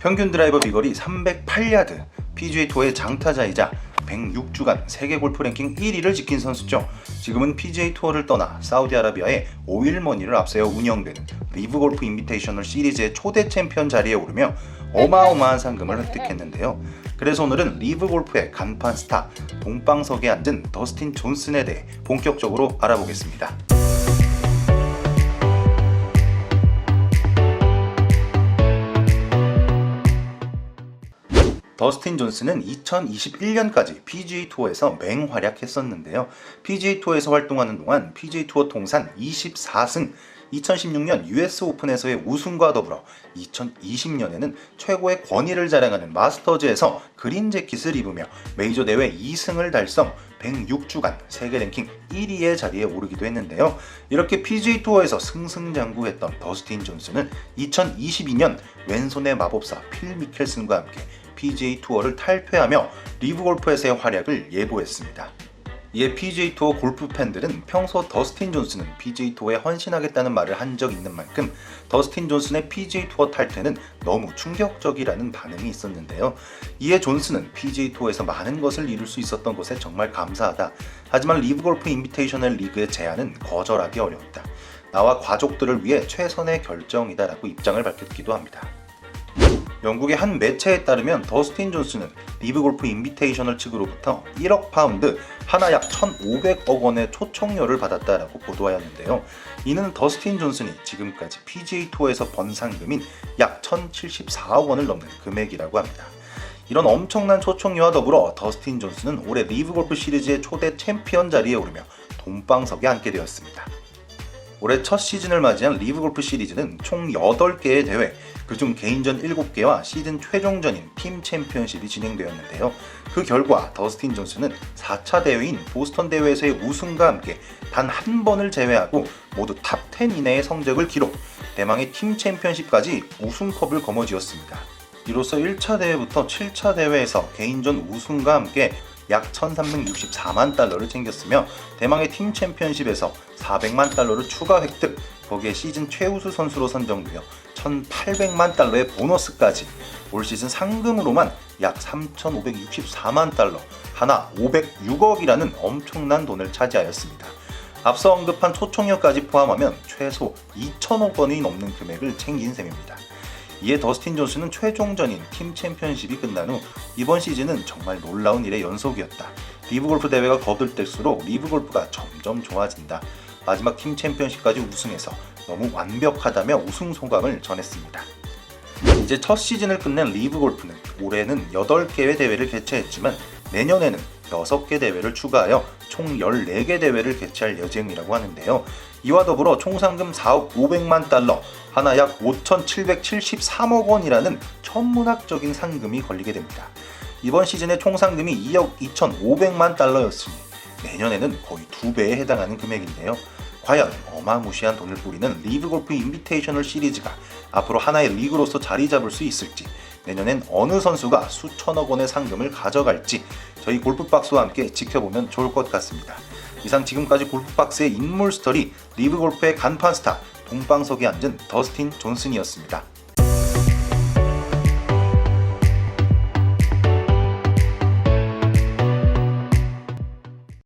평균 드라이버 비거리 308야드, PGA 투어의 장타자이자 106주간 세계 골프 랭킹 1위를 지킨 선수죠. 지금은 PGA 투어를 떠나 사우디아라비아의 오일 머니를 앞세워 운영되는 리브 골프 인비테이셔널 시리즈의 초대 챔피언 자리에 오르며 어마어마한 상금을 획득했는데요. 그래서 오늘은 리브 골프의 간판 스타 동방석에 앉은 더스틴 존슨에 대해 본격적으로 알아보겠습니다. 더스틴 존슨은 2021년까지 PGA 투어에서 맹활약했었는데요. PGA 투어에서 활동하는 동안 PGA 투어 통산 24승, 2016년 US 오픈에서의 우승과 더불어 2020년에는 최고의 권위를 자랑하는 마스터즈에서 그린 재킷을 입으며 메이저 대회 2승을 달성 106주간 세계 랭킹 1위의 자리에 오르기도 했는데요. 이렇게 PGA 투어에서 승승장구했던 더스틴 존슨은 2022년 왼손의 마법사 필 미켈슨과 함께 PGA 투어를 탈퇴하며 리브 골프에서의 활약을 예보했습니다. 이에 PGA 투어 골프 팬들은 평소 더스틴 존슨은 PGA 투어에 헌신하겠다는 말을 한 적 있는 만큼 더스틴 존슨의 PGA 투어 탈퇴는 너무 충격적이라는 반응이 있었는데요. 이에 존슨은 PGA 투어에서 많은 것을 이룰 수 있었던 것에 정말 감사하다. 하지만 리브 골프 인비테이셔널 리그의 제안은 거절하기 어려웠다. 나와 가족들을 위해 최선의 결정이다라고 입장을 밝혔기도 합니다. 영국의 한 매체에 따르면 더스틴 존슨은 리브 골프 인비테이셔널 측으로부터 1억 파운드 하나 약 1,500억 원의 초청료를 받았다라고 보도하였는데요. 이는 더스틴 존슨이 지금까지 PGA 투어에서 번 상금인 약 1,074억 원을 넘는 금액이라고 합니다. 이런 엄청난 초청료와 더불어 더스틴 존슨은 올해 리브 골프 시리즈의 초대 챔피언 자리에 오르며 돈방석에 앉게 되었습니다. 올해 첫 시즌을 맞이한 리브 골프 시리즈는 총 8개의 대회, 그중 개인전 7개와 시즌 최종전인 팀 챔피언십이 진행되었는데요. 그 결과 더스틴 존슨은 4차 대회인 보스턴 대회에서의 우승과 함께 단 한 번을 제외하고 모두 탑10 이내의 성적을 기록, 대망의 팀 챔피언십까지 우승컵을 거머쥐었습니다. 이로써 1차 대회부터 7차 대회에서 개인전 우승과 함께 약 1364만 달러를 챙겼으며 대망의 팀 챔피언십에서 400만 달러를 추가 획득 거기에 시즌 최우수 선수로 선정되어 1800만 달러의 보너스까지 올 시즌 상금으로만 약 3564만 달러 하나 506억이라는 엄청난 돈을 차지하였습니다. 앞서 언급한 초청료까지 포함하면 최소 2천억 원이 넘는 금액을 챙긴 셈입니다. 이에 더스틴 존슨은 최종전인 팀 챔피언십이 끝난 후 이번 시즌은 정말 놀라운 일의 연속이었다. 리브 골프 대회가 거듭될수록 리브 골프가 점점 좋아진다. 마지막 팀 챔피언십까지 우승해서 너무 완벽하다며 우승 소감을 전했습니다. 이제 첫 시즌을 끝낸 리브 골프는 올해는 8개의 대회를 개최했지만 내년에는 6개 대회를 추가하여 총 14개 대회를 개최할 예정이라고 하는데요. 이와 더불어 총 상금 4억 500만 달러, 하나 약 5,773억 원이라는 천문학적인 상금이 걸리게 됩니다. 이번 시즌의 총 상금이 2억 2,500만 달러였으니 내년에는 거의 두 배에 해당하는 금액인데요. 과연 어마무시한 돈을 뿌리는 리브 골프 인비테이셔널 시리즈가 앞으로 하나의 리그로서 자리 잡을 수 있을지 내년엔 어느 선수가 수천억 원의 상금을 가져갈지 저희 골프박스와 함께 지켜보면 좋을 것 같습니다. 이상 지금까지 골프박스의 인물 스토리 리브 골프의 간판 스타 동방석에 앉은 더스틴 존슨이었습니다.